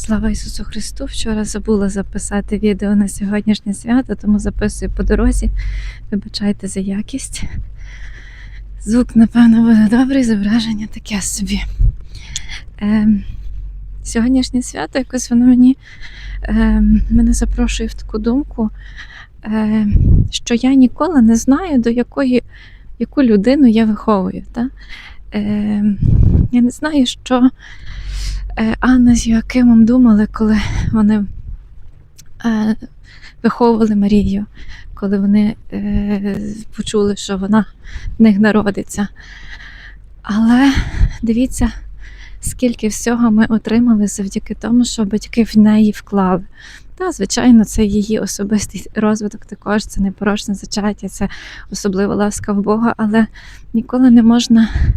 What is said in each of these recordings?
Слава Ісусу Христу! Вчора забула записати відео на сьогоднішнє свято, тому записую по дорозі. Вибачайте за якість. Звук, напевно, буде добрий, зображення таке собі. Ем, сьогоднішнє свято якось воно мені ем, мене запрошує в таку думку, ем, що я ніколи не знаю, до якої яку людину я виховую. Та? Ем, я не знаю, що е, Анна з Йоакимом думали, коли вони е, виховували Марію, коли вони е, почули, що вона в них народиться. Але дивіться, скільки всього ми отримали завдяки тому, що батьки в неї вклали. Та, звичайно, це її особистий розвиток також, це непорочне зачаття, це особлива ласка в Бога, але ніколи не можна е,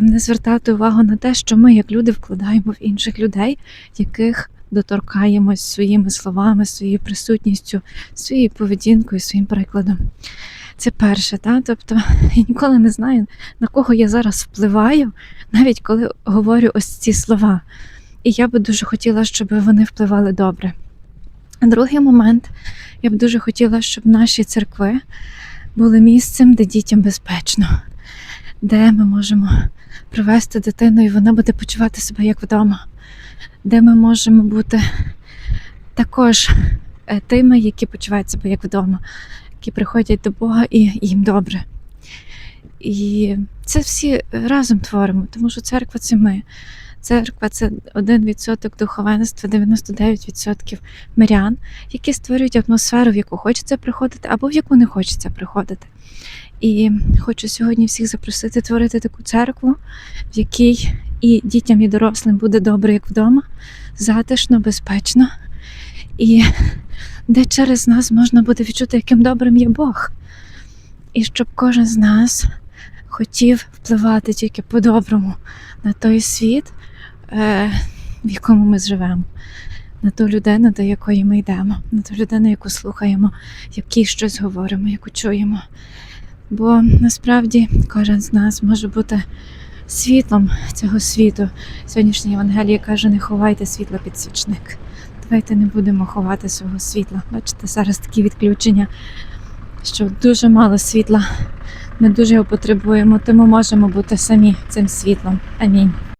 не звертати увагу на те, що ми, як люди, вкладаємо в інших людей, яких доторкаємось своїми словами, своєю присутністю, своєю поведінкою, своїм прикладом. Це перше, та? тобто я ніколи не знаю, на кого я зараз впливаю, навіть коли говорю ось ці слова. І я би дуже хотіла, щоб вони впливали добре. Другий момент, я б дуже хотіла, щоб наші церкви були місцем, де дітям безпечно, де ми можемо привести дитину, і вона буде почувати себе як вдома, де ми можемо бути також е, тими, які почувають себе як вдома, які приходять до Бога і їм добре. І це всі разом творимо, тому що церква це ми. Церква це 1% духовенства, 99% мирян, які створюють атмосферу, в яку хочеться приходити, або в яку не хочеться приходити. І хочу сьогодні всіх запросити творити таку церкву, в якій і дітям, і дорослим буде добре, як вдома, затишно, безпечно, і де через нас можна буде відчути, яким добрим є Бог. І щоб кожен з нас хотів впливати тільки по-доброму на той світ, е, в якому ми живемо, на ту людину, до якої ми йдемо, на ту людину, яку слухаємо, якій щось говоримо, яку чуємо. Бо насправді кожен з нас може бути світлом цього світу. Сьогоднішнє Євангеліє каже: не ховайте світла під свічник. Давайте не будемо ховати свого світла. Бачите, зараз такі відключення, що дуже мало світла. Ми дуже його потребуємо, тому можемо бути самі цим світлом. Амінь.